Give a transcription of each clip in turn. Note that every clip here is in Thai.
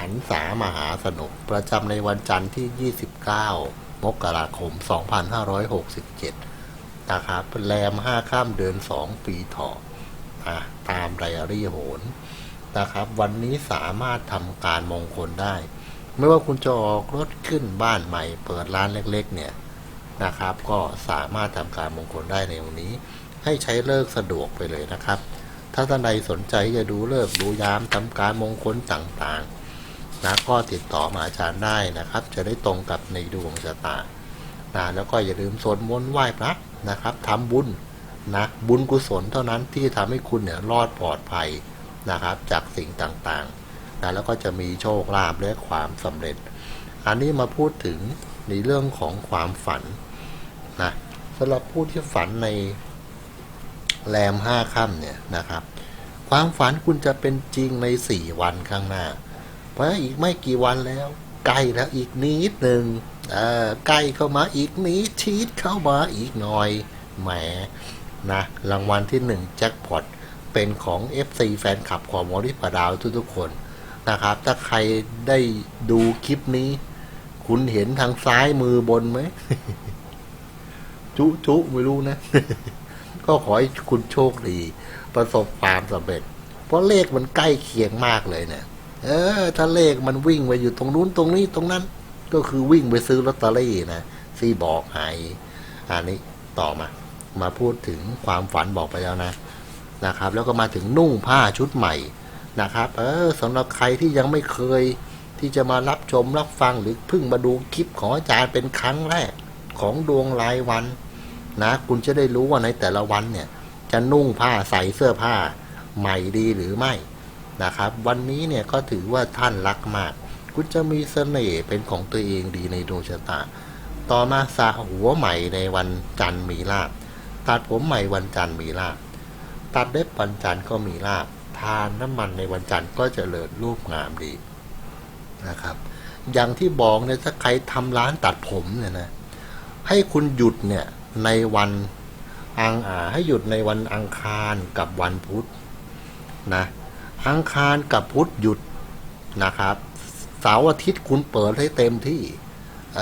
หันษามหาสนุกประจำในวันจันทร์ที่ 29 มกราคม 2567 นะครับแรม 5 ข้ามเดือน 2 ปีเถาะนะตามไดอารี่โหนนะครับ วันนี้สามารถทำการมงคลได้ ไม่ว่าคุณจะออกรถขึ้นบ้านใหม่ เปิดร้านเล็กๆ เนี่ยนะครับ ก็สามารถทำการมงคลได้ในวันนี้ ให้ใช้เลิกสะดวกไปเลยนะครับ ถ้าท่านใดสนใจจะดูเลิกดูยามทำการมงคลต่างๆ นะก็ติดต่อมาอาจารย์ได้นะครับ จะได้ตรงกับในดวงชะตานะแล้วก็อย่าลืมสวดมนต์ไหว้พระนะครับทำบุญนะบุญกุศลเท่านั้นที่ทำให้คุณเนี่ยรอดปลอดภัยนะครับ จากสิ่งต่างๆนะแล้วก็จะมีโชคลาภและความสำเร็จ อันนี้มาพูดถึงในเรื่องของความฝันนะสำหรับผู้ที่ฝันในแรมห้าค่ำเนี่ยนะครับ ความฝันคุณจะเป็นจริงในสี่วันข้างหน้า เพราะอีกไม่กี่วันแล้ว ใกล้แล้วอีกนิดหนึ่งใกล้เข้ามาอีกนิดชีดเข้ามาอีกหน่อยแหมนะรางวัลที่หนึ่งแจ็คพอตเป็นของ FC แฟนคลับของมอริปดาวทุกๆคนนะครับ ถ้าใครได้ดูคลิปนี้ คุณเห็นทางซ้ายมือบนไหม จุจุไม่รู้นะ ก็ขอให้คุณโชคดี ประสบความสำเร็จ เพราะเลขมันใกล้เคียงมากเลยเนี่ย เออถ้าเลขมันวิ่งไปอยู่ตรงนู้นตรงนี้ตรงนั้น ก็คือวิ่งไปซื้อลอตเตอรี่นะซีบอกหายอันนี้ต่อมา มาพูดถึงความฝันบอกไปแล้วนะนะครับ แล้วก็มาถึงนุ่งผ้าชุดใหม่นะครับ เออสำหรับใครที่ยังไม่เคยที่จะมารับชมรับฟังหรือเพิ่งมาดูคลิปของอาจารย์เป็นครั้งแรกของดวงรายวัน นะ คุณจะได้รู้ว่าในแต่ละวันเนี่ย จะนุ่งผ้าใส่เสื้อผ้าใหม่ดีหรือไม่ นะครับ วันนี้เนี่ยก็ถือว่าท่านรักมาก คุณจะมีเสน่ห์เป็นของตัวเองดีในดวงชะตา ต่อมาสระหัวใหม่ในวันจันทร์มีลาบตัดผมใหม่วันจันทร์มีลาบตัดเล็บวันจันทร์ก็มีลาบทานน้ำมันในวันจันทร์ก็จเจริญรูปงามดีนะครับ อย่างที่บอกเนี่ยถ้าใครทำร้านตัดผมเนี่ยนะให้คุณหยุดเนี่ยในวันอังอาให้หยุดในวันอังคารกับวันพุธนะ อังคารกับพุธหยุดนะครับเสาร์อาทิตย์คุณเปิดให้เต็มที่ เอ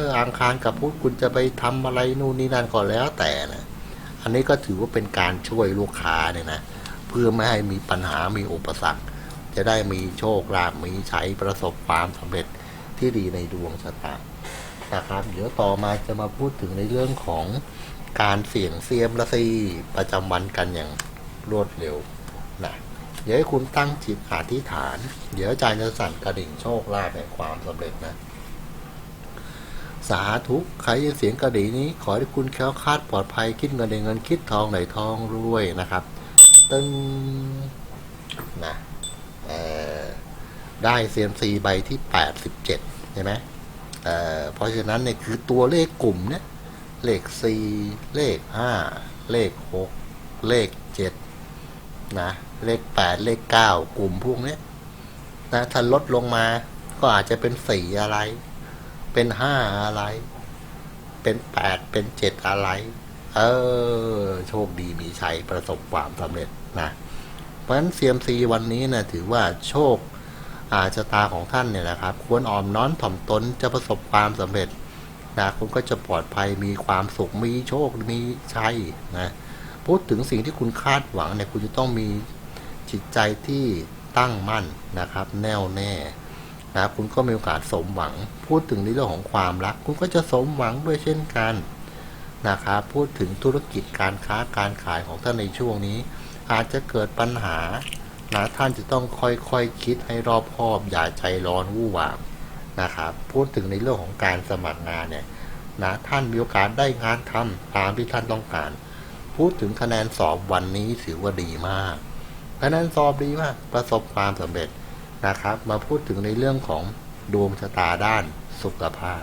ออังคารกับพุธคุณจะไปทำอะไรนู่นนี่นั่นก็แล้วแต่นะอันนี้ก็ถือว่าเป็นการช่วยลูกค้าเนี่ยนะเพื่อไม่ให้มีปัญหามีอุปสรรค จะได้มีโชคลาภมีใช้ประสบความสำเร็จที่ดีในดวงชะตานะครับ เดี๋ยวต่อมาจะมาพูดถึงในเรื่องของการเสี่ยงเซียมละซีประจำวันกันอย่างรวดเร็วนะ เดี๋ยวให้คุณตั้งจิตอธิษฐาน เดี๋ยวอาจารย์จะสั่นกระดิ่งโชคลาภแห่งความสำเร็จนะ สาธุใครยินเสียงกระดิ่งนี้ ขอให้คุณแค้วคาดปลอดภัยคิดเงินในเงินคิดทองไหนทองรวยนะครับ ตึงนะได้เซียมซีใบที่แปดสิบเจ็ดใช่ไหมเเพราะฉะนั้นเนี่ยคือตัวเลขกลุ่มเนี่ย เลขสี่เลขห้าเลขหกเลขเจ็ดนะ เลขแปดเลขเก้ากลุ่มพวกนี้นะถ้าลดลงมาก็อาจจะเป็นสี่อะไร เป็นห้าอะไร เป็นแปดเป็นเจ็ดอะไร เออ โชคดีมีชัยประสบความสำเร็จนะเพราะฉะนั้น CMC วันนี้นะถือว่าโชคอาชะตาของท่านเนี่ยนะครับ ควรอ่อมน้อมถ่อมตนจะประสบความสำเร็จนะคุณก็จะปลอดภัยมีความสุขมีโชคมีชัยนะพูดถึงสิ่งที่คุณคาดหวังเนี่ยคุณจะต้องมี จิตใจที่ตั้งมั่นนะครับ แน่วแน่นะครับคุณก็มีโอกาสสมหวัง พูดถึงในเรื่องของความรัก คุณก็จะสมหวังด้วยเช่นกันนะครับพูดถึงธุรกิจการค้าการขายของท่านในช่วงนี้ อาจจะเกิดปัญหานะท่านจะต้องค่อยๆคคิดให้รอบคอบอย่าใจร้อนวู่วามนะครับพูดถึงในเรื่องของการสมัครงานเนี่ยนะท่านมีโอกาสได้งานทำตามที่ท่านต้องการ พูดถึงคะแนนสอบวันนี้ถือว่าดีมาก คะแนนสอบดีมาก ประสบความสำเร็จนะครับ มาพูดถึงในเรื่องของดวงชะตาด้านสุขภาพ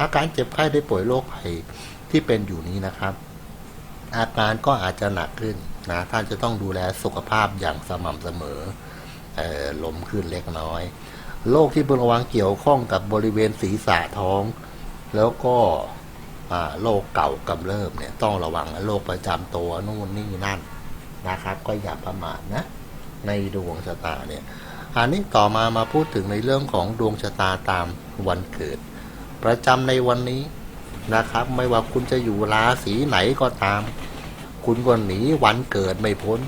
อาการเจ็บไข้ได้ป่วยโรคภัยที่เป็นอยู่นี้นะครับ อาการก็อาจจะหนักขึ้นนะท่านจะต้องดูแลสุขภาพอย่างสม่ำเสมอเอ่อลมขึ้นเล็กน้อยโรคที่พึงระวังเกี่ยวข้องกับบริเวณศีรษะท้อง แล้วก็โรคเก่ากำเริบเนี่ยต้องระวังโรคประจำตัวนู่นนี่นั่น นะครับ ก็อย่าประมาทนะ ในดวงชะตาเนี่ยอันนี้ต่อมามาพูดถึงในเรื่องของดวงชะตาตามวันเกิด ประจำในวันนี้นะครับ ไม่ว่าคุณจะอยู่ราศีไหนก็ตาม คุณก็หนีวันเกิดไม่พ้น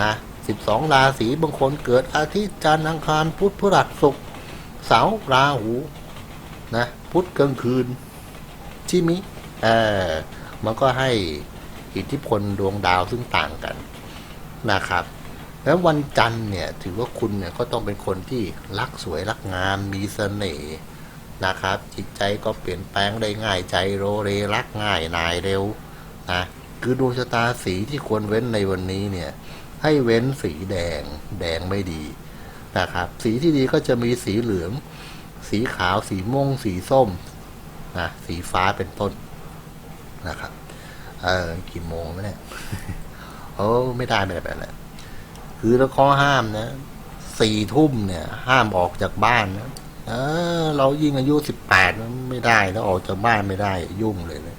นะสิบสองราศีบางคนเกิดอาทิตย์จันทร์อังคารพุธพฤหัสศุกร์เสาร์ราหูนะพุธกลางคืนชิมิเออมันก็ให้ อิทธิพลดวงดาวซึ่งต่างกันนะครับ แล้ววันจันทร์เนี่ยถือว่าคุณเนี่ยก็ต้องเป็นคนที่รักสวยรักงามมีเสน่ห์นะครับ จิตใจก็เปลี่ยนแปลงได้ง่ายใจโรเรรักง่ายนายเร็วนะคือดวงชะตาสีที่ควรเว้นในวันนี้เนี่ยให้เว้นสีแดงแดงไม่ดีนะครับ สีที่ดีก็จะมีสีเหลือง สีขาวสีม่วง สีส้มนะสีฟ้าเป็นต้นนะครับ เออกี่โมงแล้วเนี่ยโอ้ไม่ได้ไม่ได้แบบนั้นคือแล้วข้อห้ามนะสี่ทุ่มเนี่ย ห้ามออกจากบ้านนะเออ เรายิ่งอายุสิบแปดไม่ได้แล้วออกจากบ้านไม่ได้ ยุ่งเลยนะ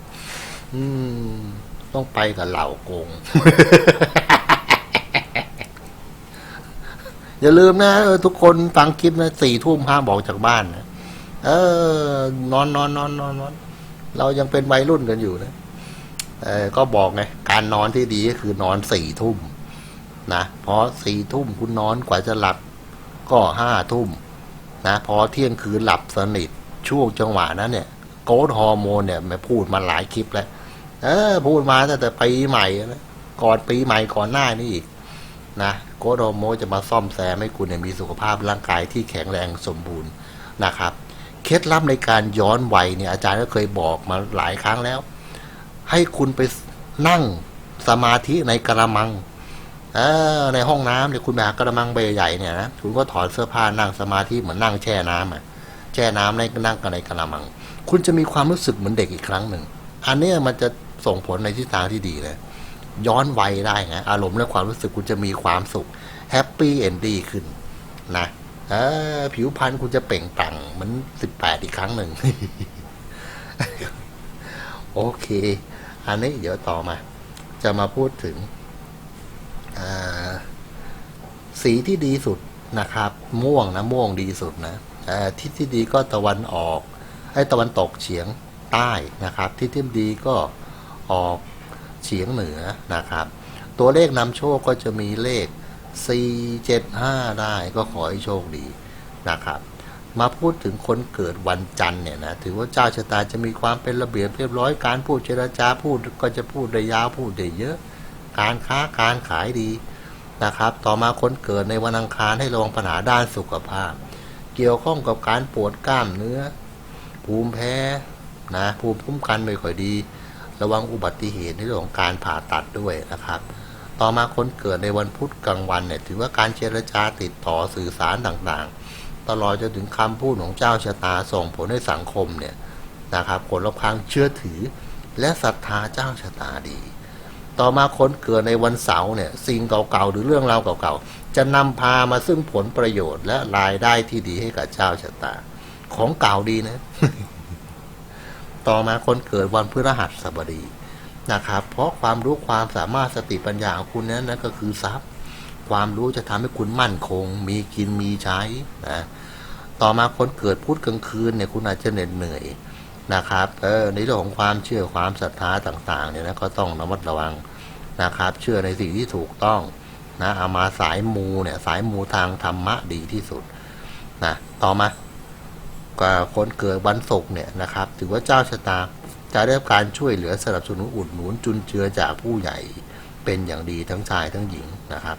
อืม ต้องไปกับเหล่ากง อย่าลืมนะทุกคนฟังคลิปนะสี่ทุ่มห้ามออกจากบ้านนะเออ นอนนอนนอนนอนนอน เรายังเป็นวัยรุ่นกันอยู่นะ เออก็บอกไงการนอนที่ดีก็คือนอนสี่ทุ่มนะพอสี่ทุ่มคุณนอนกว่าจะหลับก็ห้าทุ่มนะพอเที่ยงคืนหลับสนิทช่วงจังหวะนั้นเนี่ยโกรทฮอร์โมนเนี่ยมาพูดมาหลายคลิปแล้ว เออ พูดมาตั้งแต่ปีใหม่นะก่อนปีใหม่ก่อนหน้านี่อีกนะโกรทฮอร์โมนจะมาซ่อมแซมให้คุณเนี่ยมีสุขภาพร่างกายที่แข็งแรงสมบูรณ์นะครับ เคล็ดลับในการย้อนวัยเนี่ยอาจารย์ก็เคยบอกมาหลายครั้งแล้ว ให้คุณไปนั่งสมาธิในกระมังอในห้องน้ำเนี่ยคุณไปหากระมังใบใหญ่เนี่ยนะคุณก็ถอดเสื้อผ้านั่งสมาธิเหมือนนั่งแช่น้ำอะ แช่น้ำในนั่งกันในกระมัง คุณจะมีความรู้สึกเหมือนเด็กอีกครั้งหนึ่ง อันเนี้ยมันจะส่งผลในทิศทางที่ดีเลยย้อนวัยได้นะอารมณ์และความรู้สึกคุณจะมีความสุขแฮปปี้เอนดี้ขึ้นนะเออผิวพรรณคุณจะเปล่งปลั่งเหมือนสิบแปดอีกครั้งหนึ่ง โอเค อันนี้เดี๋ยวต่อมา จะมาพูดถึงสีที่ดีสุดนะครับ ม่วงนะม่วงดีสุดนะทิศที่ดีก็ตะวันออกไอ้ตะวันตกเฉียงใต้นะครับ ทิศที่ดีก็ออกเฉียงเหนือนะครับ ตัวเลขนำโชคก็จะมีเลข 4 7 5 ได้ก็ขอให้โชคดีนะครับ มาพูดถึงคนเกิดวันจันทร์เนี่ยนะถือว่าเจ้าชะตาจะมีความเป็นระเบียบเรียบร้อยการพูดเจรจาพูดก็จะพูดได้ยาวพูดได้เยอะ การค้าการขายดีนะครับ ต่อมาคนเกิดในวันอังคารให้ระวังปัญหาด้านสุขภาพ เกี่ยวข้องกับการปวดกล้ามเนื้อ ภูมิแพ้นะภูมิคุ้มกันไม่ค่อยดี ระวังอุบัติเหตุในเรื่องของการผ่าตัดด้วยนะครับ ต่อมาคนเกิดในวันพุธกลางวันเนี่ยถือว่าการเจรจาติดต่อสื่อสารต่างๆ ตลอดจนถึงคำพูดของเจ้าชะตาส่งผลให้สังคมเนี่ยนะครับคนรอบข้างเชื่อถือ และศรัทธาเจ้าชะตาดี ต่อมาคนเกิดในวันเสาร์เนี่ยสิ่งเก่าๆหรือเรื่องราวเก่าๆ จะนำพามาซึ่งผลประโยชน์และรายได้ที่ดีให้กับเจ้าชะตา ของเก่าดีนะ ต่อมาคนเกิดวันพฤหัสบดีนะครับ เพราะความรู้ความสามารถสติปัญญาของคุณนั้นนั่นก็คือทรัพย์ ความรู้จะทำให้คุณมั่นคง มีกินมีใช้นะต่อมาคนเกิดพุธกลางคืนเนี่ยคุณอาจจะเหน็ดเหนื่อยนะครับเออในเรื่องของความเชื่อความศรัทธาต่างๆเนี่ยนะก็ต้องระมัดระวังนะครับ เชื่อในสิ่งที่ถูกต้องนะเอามาสายมูเนี่ยสายมูทางธรรมะดีที่สุดนะต่อมาก็คนเกิดวันศุกร์เนี่ยนะครับ ถือว่าเจ้าชะตาจะได้รับการช่วยเหลือสนับสนุนอุดหนุนจุนเจือจากผู้ใหญ่เป็นอย่างดีทั้งชายทั้งหญิงนะครับ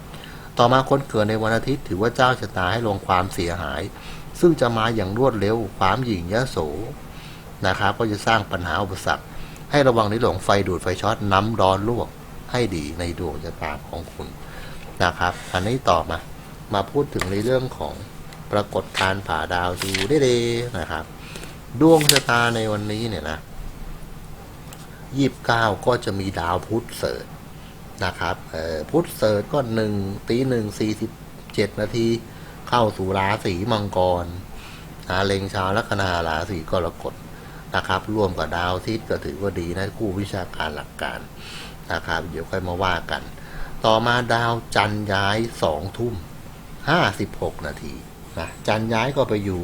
ต่อมาคนเกิดในวันอาทิตย์ถือว่าเจ้าชะตาให้ลงความเสียหาย ซึ่งจะมาอย่างรวดเร็วความหยิ่งยโสนะครับก็จะสร้างปัญหาอุปสรรค ให้ระวังในเรื่องไฟดูดไฟช็อตน้ำร้อนลวกให้ดีในดวงชะตาของคุณนะครับ อันนี้ต่อมามาพูดถึงในเรื่องของปรากฏการณ์ผ่าดาวดูได้เดนะครับ ดวงชะตาในวันนี้เนี่ยนะยี่บเก้าก็จะมีดาวพุธเสริฐ นะครับพุทธเสริฐก็หนึ่งตีหนึ่งสี่สิบเจ็ดนาทีเข้าสู่ราศีมังกรอาเล็งชาวลัคนาราศีกรกฎนะครับ ร่วมกับดาวอาทิตย์ก็ถือว่าดีนะคู่วิชาการหลักการนะครับ เดี๋ยวค่อยมาว่ากัน ต่อมาดาวจันย้ายสองทุ่มห้าสิบหกนาทีนะจันย้ายก็ไปอยู่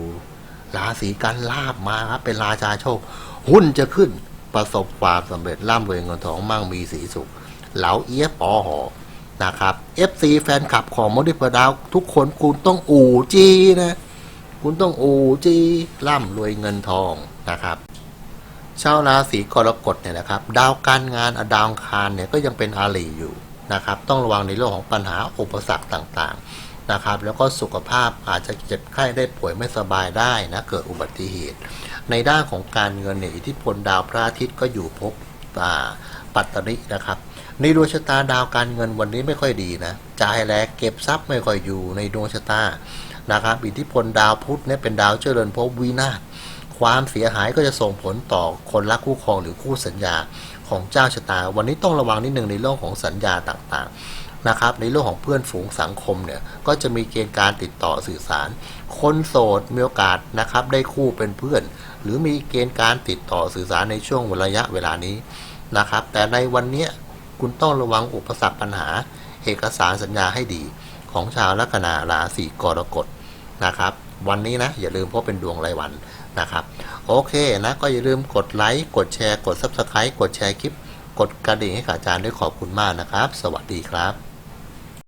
ราศีกันลาบมาครับเป็นราชาโชค หุ้นจะขึ้นประสบความสำเร็จร่ำรวยเงินทองมั่งมีสีสุข เหลาเอียปอหอนะครับ FC แฟนคลับของมดิพดาวทุกคนคุณต้องอู่จีนะ คุณต้องอู่จีร่ำรวยเงินทองนะครับชาวราศีกรกฎเนี่ยนะครับ ดาวการงานดาวคารเนี่ยก็ยังเป็นอาลีอยู่นะครับ ต้องระวังในเรื่องของปัญหาอุปสรรคต่างๆนะครับ แล้วก็สุขภาพอาจจะเจ็บไข้ได้ป่วยไม่สบายได้นะเกิดอุบัติเหตุ ในด้านของการเงินเนี่ยอิทธิพลดาวพระอาทิตย์ก็อยู่ภพปัตตนินะครับ ในดวงชะตาดาวการเงินวันนี้ไม่ค่อยดีนะจ่ายแลกเก็บทรัพย์ไม่ค่อยอยู่ในดวงชะตานะครับอิทธิพลดาวพุธเนี่ยเป็นดาวเจริญภพวินาศความเสียหายก็จะส่งผลต่อคนรักคู่ครองหรือคู่สัญญาของเจ้าชะตา วันนี้ต้องระวังนิดนึงในเรื่องของสัญญาต่างๆนะครับ ในเรื่องของเพื่อนฝูงสังคมเนี่ยก็จะมีเกณฑ์การติดต่อสื่อสาร คนโสดมีโอกาสนะครับได้คู่เป็นเพื่อน หรือมีเกณฑ์การติดต่อสื่อสารในช่วงระยะเวลานี้นะครับ แต่ในวันเนี้ย คุณต้องระวังอุปสรรคปัญหา เอกสารสัญญาให้ดี ของชาวลัคนาราศีกรกฎนะครับ วันนี้นะ อย่าลืมเพราะเป็นดวงรายวันนะครับ โอเคนะ ก็อย่าลืมกดไลค์กดแชร์ กด Subscribe กดแชร์คลิป กดกระดิ่งให้กับอาจารย์ด้วยขอบคุณมากนะครับ สวัสดีครับ